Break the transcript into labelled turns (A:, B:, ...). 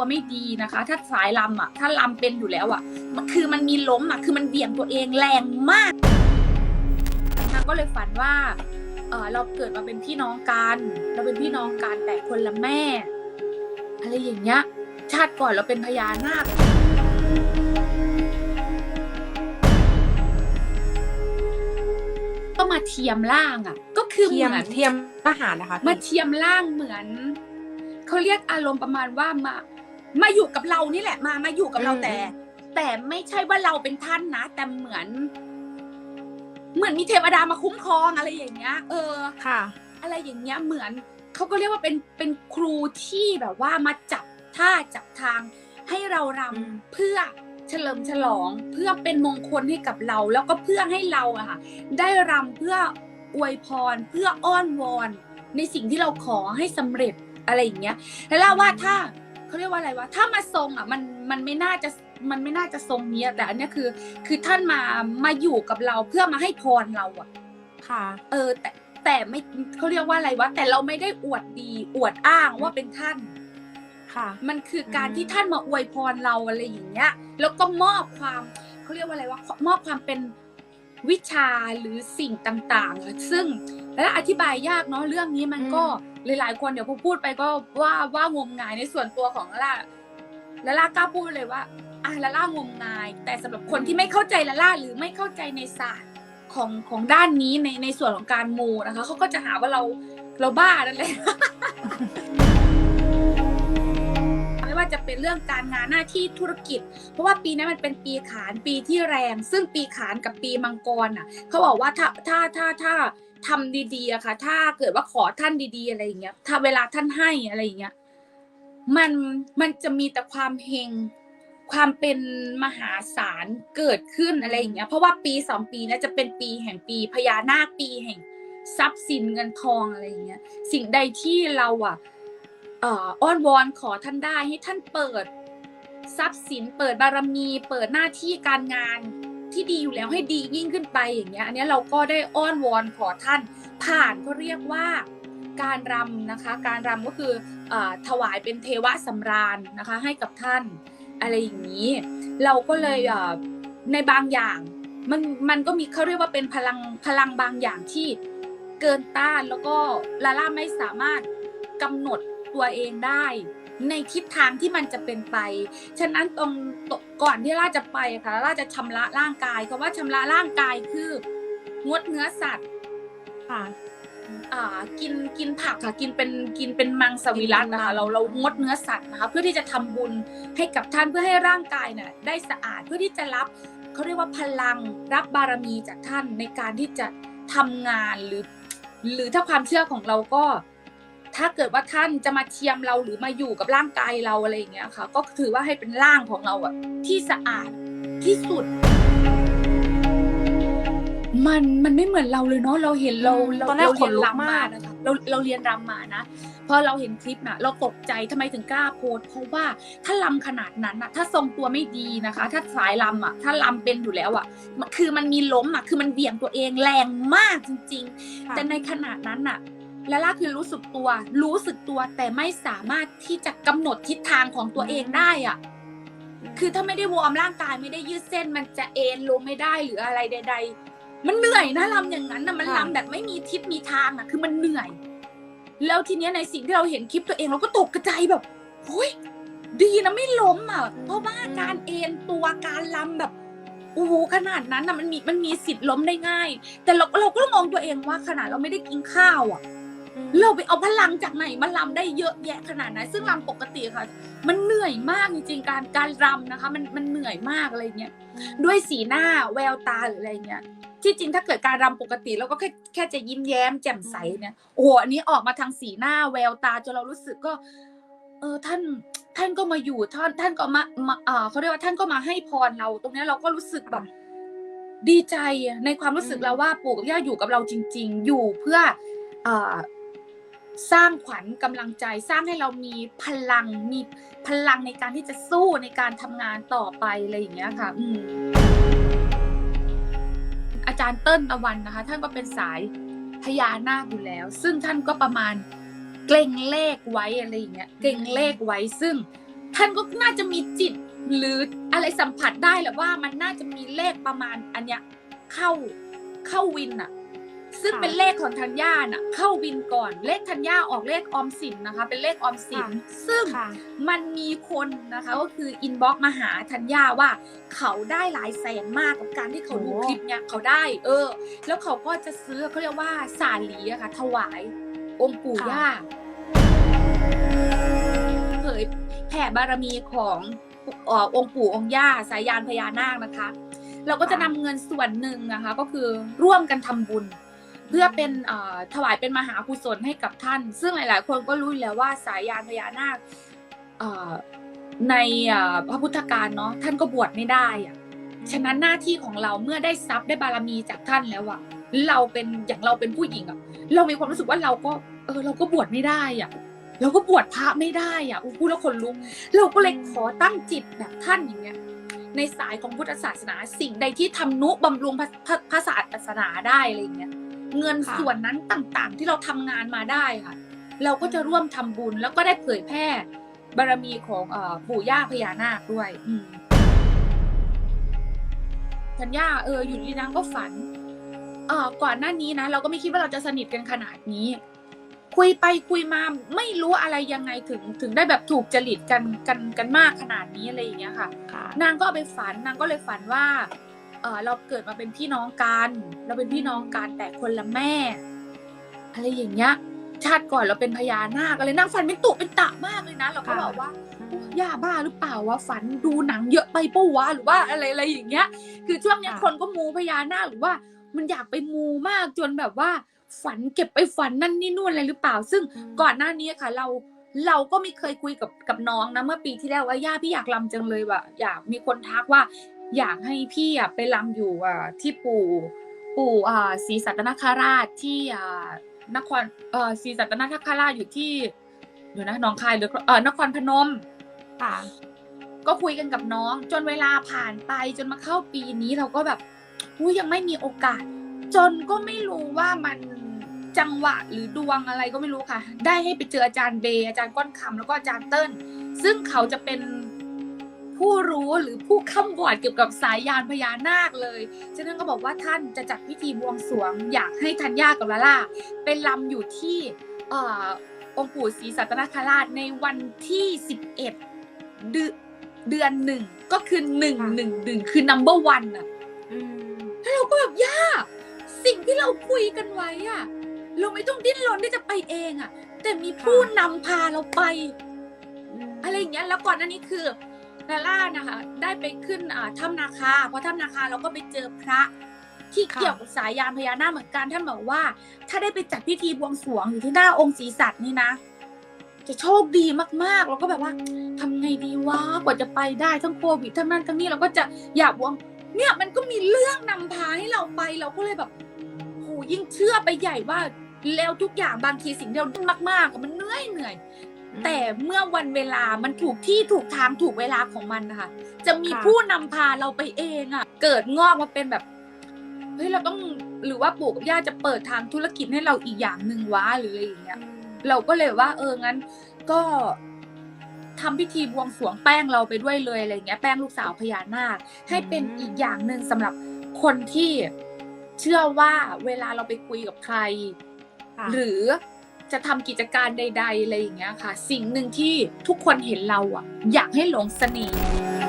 A: ตัวไม่ดีนะคะ ถ้าสายลำอะ ถ้าลำเป็นอยู่แล้วอะมันคือมันมีล้มอะ คือมันเบี่ยงตัวเองแรงมากนางก็เลยฝันว่าเออเราเกิดมาเป็นพี่น้องกัน เราเป็นพี่น้องกันแต่คนละแม่ อะไรอย่างเงี้ย ชาติก่อนเราเป็นพญานาคก็มาเทียมร่างอะ ก็คือ
B: เทียม
A: เหมือน
B: เทียมทหารนะคะ
A: มาเทียมร่างเหมือน เขาเรียกอารมณ์ประมาณว่ามา มาอยู่กับเรานี่แหละ มามาอยู่กับเราแต่ แต่ไม่ใช่ว่าเราเป็นท่านนะแต่เหมือน เหมือนมีเทวดามาคุ้มครองอะไรอย่างเงี้ย เออ
B: ค่ะ
A: อะไรอย่างเงี้ยเหมือนเขาก็เรียกว่าเป็นเป็นครูที่แบบว่ามาจับท่าจับทาง ให้เราร
B: อืมำ
A: เพื่อเฉลิมฉลองเพื่อเป็นมงคลให้กับเรา แล้วก็เพื่อให้เราอะค่ะ ได้รำเพื่ออวยพรเพื่ออ้อนวอน ในสิ่งที่เราขอให้สำเร็จอะไรอย่างเงี้ยแล้วเล่าว่าถ้า เขาเรียกว่าอะไรวะถ้ามาทรงอะมันมันไม่น่าจะมันไม่น่าจะทรงเนี้ยแต่อันเนี้ยคือ คือท่านมามาอยู่กับเราเพื่อมาให้พรเราอะ
B: ค่ะ
A: เออ แต่แต่ไม่เขาเรียกว่าอะไรวะแต่เราไม่ได้อวดดีอวดอ้างว่าเป็นท่าน
B: ค่ะ
A: มันคือการ
B: อืม
A: ที่ท่านมาอวยพรเราอะไรอย่างเงี้ย แล้วก็มอบความเขาเรียกว่าอะไรวะมอบความเป็นวิชาหรือสิ่งต่างๆอะซึ่งแล้วอธิบายยากเนาะเรื่องนี้มันก็ หลายๆ คนเดี๋ยวพอพูดไปก็ว่าว่างมงายในส่วนตัวของละล่าละล่ากล้าพูดเลยว่าอะละล่างมงาย แต่สำหรับคนที่ไม่เข้าใจละล่าหรือไม่เข้าใจในศาสตร์ของของด้านนี้ในในส่วนของการมูนะคะเขาก็จะหาว่าเราเราบ้านั่นแหละ ว่าจะเป็นเรื่องการงานหน้าที่ธุรกิจ เพราะว่าปีนี้มันเป็นปีขานปีที่แรง ซึ่งปีขานกับปีมังกรอะเขาบอกว่าถ้าถ้าถ้าถ้าทำดีๆอะค่ะ ถ้าเกิดว่าขอท่านดี ๆ อะไรอย่างเงี้ย ถ้าเวลาท่านให้อะไรอย่างเงี้ย มันมันจะมีแต่ความเฮงความเป็นมหาศาลเกิดขึ้นอะไรอย่างเงี้ย เพราะว่าปีสองปีนี้จะเป็นปีแห่งปีพญานาคปีแห่งทรัพย์สินเงินทองอะไรอย่างเงี้ย สิ่งใดที่เราอะ อ้อนวอนขอท่านได้ให้ท่านเปิด ทรัพย์สินเปิดบารมี เปิดหน้าที่การงานที่ดีอยู่แล้วให้ดียิ่งขึ้นไปอย่างเงี้ยอันนี้เราก็ได้อ้อนวอนขอท่าน ผ่านก็เรียกว่าการรำนะคะ การรำก็คืออถวายเป็นเทวะสำราญนะคะ ให้กับท่านอะไรอย่างนี้ เราก็เลยในบางอย่างมันมันก็มีเขาเรียกว่าเป็นพลังพลังบางอย่างที่เกินต้านแล้วก็ลาล่าไม่สามารถ กำหนดตัวเองได้ ในทิศทางที่มันจะเป็นไป ฉะนั้นตรงตก่อนที่ล่าจะไปอะค่ะล่าจะชำระร่างกายคำว่าชำระร่างกายคืองดเนื้อสัตว์
B: ค่ะ
A: อ่ากินกินผักค่ะกินเป็นกินเป็นมังสวิรัตนะคะเราเรางดเนื้อสัตว์นะคะเพื่อที่จะทำบุญให้กับท่านเพื่อให้ร่างกายเนี่ยได้สะอาดเพื่อที่จะรับเขาเรียกว่าพลังรับบารมีจากท่านในการที่จะทำงานหรือ หรือถ้าความเชื่อของเราก็ ถ้าเกิดว่าท่านจะมาเทียมเราหรือมาอยู่กับร่างกายเราอะไรอย่างเงี้ยค่ะ ก็ถือว่าให้เป็นร่างของเราอะที่สะอาดที่สุด มันมันไม่เหมือนเราเลยเนาะเราเห็นเรา
B: อืม
A: เรา
B: ตอนแรก
A: เราเรียน
B: ขนลุก
A: รำ
B: มามา
A: ก นะคะเราเราเรียนรำมานะพอเราเห็นคลิปน่ะ เราตกใจทำไมถึงกล้าโพสต์เพราะว่าถ้าลำขนาดนั้นน่ะ ถ้าทรงตัวไม่ดีนะคะ ถ้าสายลำอะ ถ้าลำเป็นอยู่แล้วอะมันคือมันมีล้มอะคือมันเบี่ยงตัวเองแรงมากจริงๆ
B: ค่ะ
A: แต่ในขณะนั้นน่ะ ลาล่าคือรู้สึกตัว รู้สึกตัวแต่ไม่สามารถที่จะกำหนดทิศทางของตัวเองได้อะ คือถ้าไม่ได้วอร์มร่างกายไม่ได้ยืดเส้นมันจะเอ็นลงไม่ได้หรืออะไรใด ๆ มันเหนื่อยนะลำอย่างนั้นนะมัน
B: ค่ะ
A: ลำแบบไม่มีทิศมีทางอะ คือมันเหนื่อย แล้วทีเนี้ยในสิ่งที่เราเห็นคลิปตัวเองเราก็ตกกระจายแบบเฮ้ยดีนะไม่ล้มอะ เพราะว่าการเอ็นตัวการลำแบบโอ้โหขนาดนั้นอะมันมีมันมีสิทธิ์ล้มได้ง่าย แต่เราเราก็มองตัวเองว่าขนาดเราไม่ได้กินข้าวอะ
B: อืม
A: เราไปเอาพลังจากไหนมาลำได้เยอะแยะขนาดนั้นซึ่งลำปกติค่ะ มันเหนื่อยมากจริงๆการการรำนะคะ มันมันเหนื่อยมากอะไรเงี้ยด้วยสีหน้าแววตาหรืออะไรเงี้ยที่จริงถ้าเกิดการรำปกติเราก็แค่แค่จะยิ้มแย้มแจ่มใสเนี่ยโอ้โหอันนี้ออกมาทางสีหน้าแววตาจนเรารู้สึกก็ เออท่านท่านก็มาอยู่ท่านท่านก็มามาอ่าเขาเรียกว่าท่านก็มาให้พรเรา ตรงเนี้ยเราก็รู้สึกแบบดีใจอะในความรู้สึก
B: อืม
A: เราว่าปู่กับย่าอยู่กับเราจริง ๆ อยู่เพื่อเอ่อ สร้างขวัญกำลังใจสร้างให้เรามีพลังมีพลังในการที่จะสู้ในการทำงานต่อไปอะไรอย่างเงี้ยค่ะ อืมอาจารย์เติ้ลตะวันนะคะ ท่านก็เป็นสายพญานาคอยู่แล้ว ซึ่งท่านก็ประมาณเกรงเลขไว้อะไรอย่างเงี้ยเกรงเลขไว้ซึ่ง ท่านก็น่าจะมีจิตหรืออะไรสัมผัสได้แหละว่ามันน่าจะมีเลขประมาณอันเนี้ยเข้าเข้าวินอะ ซึ่ง
B: ค่ะ
A: เป็นเลขของธัญญาน่ะเข้าวินก่อนเลขธัญญาออกเลขออมสินนะคะ เป็นเลขออมสิน ซึ่ง
B: ค่ะ
A: มันมีคนนะคะก็คืออินบ็อกมาหาธัญญาว่า เขาได้หลายแสนมากกับการที่เขาดู
B: โอ้
A: คลิปเนี้ยเขาได้ เออ แล้วเขาก็จะซื้อเขาเรียกว่าสาลีอะค่ะถวายองค์ปู่ย่าเผยแผ่บารมีของเอ่อองค์ปู่องค์ย่าสายยานพญานาคนะคะ เราก็จะนำเงินส่วนหนึ่งนะคะ ก็คือร่วมกันทำบุญ เพื่อเป็นถวายเป็นมหากุศลให้กับท่าน ซึ่งหลาย ๆ คนก็รู้แล้วว่าสายยานพญานาคในพระพุทธการเนาะท่านก็บวชไม่ได้อะฉะนั้นหน้าที่ของเราเมื่อได้ทรัพย์ได้บารมีจากท่านแล้วอะเราเป็นอย่างเราเป็นผู้หญิงอะเรามีความรู้สึกว่าเราก็เออเราก็บวชไม่ได้อะเราก็บวชพระไม่ได้อะอู้พูดแล้วคนลุกเราก็เลยขอตั้งจิตแบบท่านอย่างเงี้ย ในสายของพุทธศาสนาสิ่งใดที่ทำนุบำรุงพระพระพระศาสนาได้อะไรอย่างเงี้ย เงิน
B: ค่ะ
A: ส่วนนั้นต่างๆ ที่เราทำงานมาได้ค่ะ เราก็จะร่วมทำบุญแล้วก็ได้เผยแพร่บารมีของเออปู่ย่าพญานาคด้วยอืมธัญญาเอออยู่ดีๆนางก็ฝันเออก่อนหน้านี้นะเราก็ไม่คิดว่าเราจะสนิทกันขนาดนี้ คุยไปคุยมาไม่รู้อะไรยังไงถึงถึงได้แบบถูกจริตกันกันกันมากขนาดนี้อะไรอย่างเงี้ยค่ะ
B: ค่ะ
A: นางก็เอาไปฝันนางก็เลยฝันว่า เออเราเกิดมาเป็นพี่น้องกัน เราเป็นพี่น้องกันแต่คนละแม่ อะไรอย่างเงี้ย ชาติก่อนเราเป็นพญานาคอะไรนางฝันเป็นตุเป็นตะมากเลยนะ เราก็
B: ค่ะ
A: บอกว่าย่าบ้าหรือเปล่าวะฝันดูหนังเยอะไปปะวะหรือว่าอะไรอะไรอย่างเงี้ย คือช่วงเนี้ย
B: ค่ะ
A: คนก็มูพญานาคหรือว่า มันอยากไปมูมากจนแบบว่า ฝันเก็บไปฝันนั่นนี่นู่นอะไรหรือเปล่า ซึ่งก่อนหน้านี้ค่ะ เราเราก็ไม่เคยคุยกับกับน้องนะเมื่อปีที่แล้วว่าย่าพี่อยากลำจังเลยว่ะอยากมีคนทักว่า อยากให้พี่อะไปลำอยู่อะที่ปู่ปู่อ่าศรีสัตนคราชที่อ่านครเอ่อศรีสัตนคราชอยู่ที่อยู่นะหนองคายหรือเออนครพนม
B: ค่ะ
A: ก็คุยกันกับน้อง จนเวลาผ่านไปจนมาเข้าปีนี้เราก็แบบอุ้ยยังไม่มีโอกาส จนก็ไม่รู้ว่ามันจังหวะหรือดวงอะไรก็ไม่รู้ค่ะ ได้ให้ไปเจออาจารย์เบย์อาจารย์ก้อนคำแล้วก็อาจารย์เติ้ลซึ่งเขาจะเป็น ผู้รู้หรือผู้ข้ามวอดเกี่ยวกับสายยานพญานาคเลยฉะนั้นก็บอกว่าท่านจะจัดพิธีบวงสรวง อยากให้ธัญญากับลาล่าเป็นลำอยู่ที่เอ่อองค์ปู่ศรีสัตนคราชในวันที่ 11 เดือนเดือนหนึ่งก็คือหนึ่ง
B: ค่ะ
A: หนึ่งหนึ่งคือ number one อะ
B: อืม
A: แล้วเราก็แบบย่าสิ่งที่เราคุยกันไว้อะเราไม่ต้องดิ้นรนที่จะไปเองอะแต่มีผู้นำพาเราไป อะไรอย่างเงี้ยแล้วก่อนหน้านี้คือ ลาล่านะคะได้ไปขึ้นอ่าถ้ำนาคาเพราะถ้ำนาคาเราก็ไปเจอพระที่
B: ค่ะ
A: เกี่ยวกับสายยานพญานาคเหมือนกันท่านบอกว่า ถ้าได้ไปจัดพิธีบวงสรวงอยู่ที่หน้าองค์ศรีสัตว์นี่นะ จะโชคดีมากๆแล้วก็แบบว่าทำไงดีวะกว่าจะไปได้ทั้งโควิดทั้งนั้นทั้งนี้เราก็จะอยากบวง เนี่ยมันก็มีเรื่องนำพาให้เราไปเราก็เลยแบบโหยิ่งเชื่อไปใหญ่ว่าแล้วทุกอย่างบางทีสิ่งที่เราดิ้นมากๆอะมันเหนื่อยเหนื่อย แต่เมื่อวันเวลามันถูกที่ถูกทางถูกเวลาของมันนะคะจะมี
B: ค่ะ
A: ผู้นำพาเราไปเองอะ่ะเกิดงอกมาเป็นแบบเฮ้ยเราต้องหรือว่าปู่กับย่าจะเปิดทางธุรกิจให้เราอีกอย่างหนึ่งวะหรืออะไรอย่างเงี้ย เราก็เลยว่า เอองั้น ก็ทำพิธีบวงสรวงแป้งเราไปด้วยเลยอะไรอย่างเงี้ยแป้งลูกสาวพญานาค ให้เป็น
B: อืม
A: อีกอย่างหนึ่งสำหรับคนที่เชื่อว่าเวลาเราไปคุยกับใคร
B: ค่ะ
A: หรือ จะทำกิจการใด ๆ อะไรอย่างเงี้ยค่ะ สิ่งหนึ่งที่ทุกคนเห็นเราอะอยากให้หลงเสน่ห์